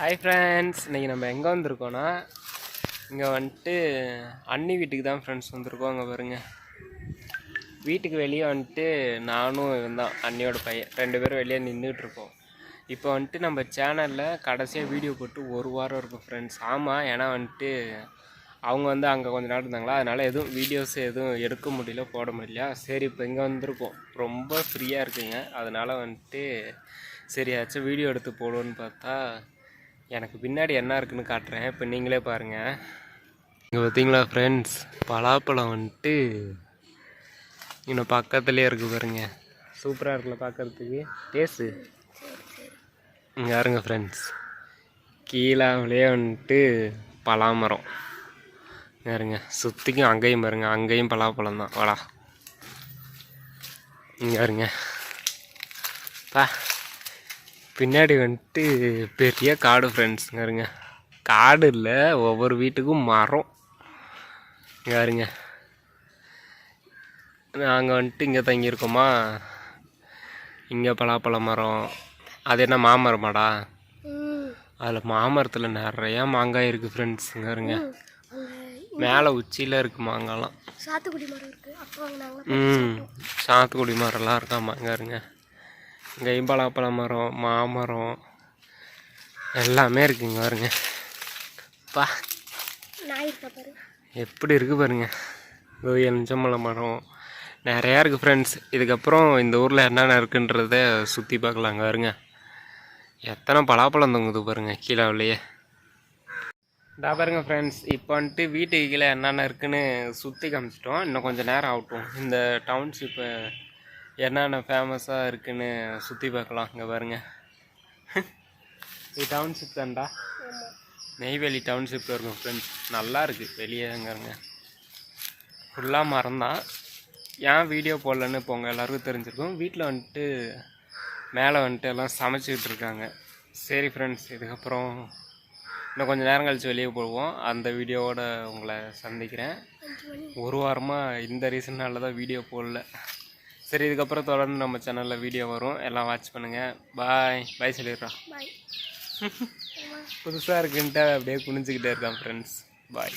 Hi friends இன்றைக்கி நம்ம எங்கே வந்திருக்கோன்னா இங்கே வந்துட்டு அண்ணி வீட்டுக்கு தான் ஃப்ரெண்ட்ஸ் வந்திருக்கோம். அங்கே பாருங்க. வீட்டுக்கு வெளியே வந்துட்டு நானும் இவன் தான் அண்ணியோட பையன். ரெண்டு பேரும் வெளியே நின்றுட்டு இருக்கோம். இப்போ வந்துட்டு நம்ம சேனலில் கடைசியாக வீடியோ போட்டு ஒரு வாரம் இருக்கும் ஃப்ரெண்ட்ஸ் ஆமாம் ஏன்னா வந்துட்டு அவங்க வந்து அங்கே கொஞ்ச நாள் இருந்தாங்களா அதனால் எதுவும் வீடியோஸ் எதுவும் எடுக்க முடியல போட முடியல. சரி இப்போ இங்கே வந்திருக்கோம். ரொம்ப ஃப்ரீயாக இருக்குங்க. அதனால் வந்துட்டு சரியாச்சும் வீடியோ எடுத்து போடுவோன்னு பார்த்தா எனக்கு பின்னாடி என்ன இருக்குன்னு காட்டுறேன். இப்போ நீங்களே பாருங்கள் இங்கே பார்த்தீங்களா ஃப்ரெண்ட்ஸ் பலாப்பழம் வந்துட்டு இன்னும் பக்கத்துலேயே இருக்குது பாருங்க. சூப்பராக இருக்குல்ல பார்க்கறதுக்கு டேஸ்ட்டு இங்கே யாருங்க ஃப்ரெண்ட்ஸ் கீழாவிலே வந்துட்டு பலாமரம். இங்க பாருங்க சுற்றிக்கும் அங்கேயும் பாருங்க அங்கேயும் பலாப்பழம் தான் வாடா. இங்கே பாருங்க. பா. பின்னாடி வந்துட்டு பெரிய காடு ஃப்ரெண்ட்ஸுங்க இருங்க காடு இல்லை ஒவ்வொரு வீட்டுக்கும் மரம். இங்க பாருங்க நாங்கள் வந்துட்டு இங்கே தங்கியிருக்கோமா? இங்கே பலாப்பழ மரம். அது என்ன மாமரமாடா அதில் மாமரத்தில் நிறையா மாங்காய் இருக்குது ஃப்ரெண்ட்ஸுங்க இருங்க மேலே உச்சியில் இருக்குது மாங்காய்லாம். சாத்துக்குடி மரம் இருக்கு. அப்போ வாங்கினாங்க ம் சாத்துக்குடி மரம்லாம் இருக்காமா இங்கே இருங்க இங்கேயும் பலாப்பழ மரம் மாமரம் எல்லாமே இருக்குங்க பாருங்க. பா. எப்படி இருக்குது பாருங்க. இதோ எலுமிச்சம்பழ மரம். நிறையா இருக்குது ஃப்ரெண்ட்ஸ் இதுக்கப்புறம் இந்த ஊரில் என்னென்ன இருக்குன்றத சுற்றி பார்க்கலாங்க பாருங்க. எத்தனை பலாப்பழம் தொங்குது பாருங்க கீழாவிலேயே இதா பாருங்க ஃப்ரெண்ட்ஸ் இப்போ வந்துட்டு வீட்டுக்கு கீழே என்னென்ன இருக்குன்னு சுற்றி காமிச்சிட்டோம். இன்னும் கொஞ்சம் நேரம் ஆகட்டும். இந்த டவுன்ஷிப்பு என்னென்ன ஃபேமஸாக இருக்குன்னு சுற்றி பார்க்கலாம். இங்கே பாருங்க. இது டவுன்ஷிப் தான்டா. நெய்வேலி டவுன்ஷிப்பில் இருக்கும் ஃப்ரெண்ட்ஸ் நல்லா இருக்குது வெளியே அங்கேருங்க ஃபுல்லாக மரம்தான். ஏன் வீடியோ போடலன்னு இப்போ உங்கள் எல்லாருக்கும் தெரிஞ்சிருக்கும். வீட்டில் வந்துட்டு மேலே வந்துட்டு எல்லாம் சமைச்சிக்கிட்டு இருக்காங்க. சரி ஃப்ரெண்ட்ஸ் இதுக்கப்புறம் இன்னும் கொஞ்சம் நேரம் கழித்து வெளியே போடுவோம் அந்த வீடியோவோட உங்களை சந்திக்கிறேன். ஒரு வாரமாக இந்த ரீசன்னால தான் வீடியோ போடல. சரி இதுக்கப்புறம் தொடர்ந்து நம்ம சேனலில் வீடியோ வரும். எல்லாம் வாட்ச் பண்ணுங்கள் பாய் பாய் சொல்லிடுறா பாய் புதுசாக இருக்குன்ட்டு அப்படியே குனிஞ்சிக்கிட்டே இருக்கான் ஃப்ரெண்ட்ஸ் பாய்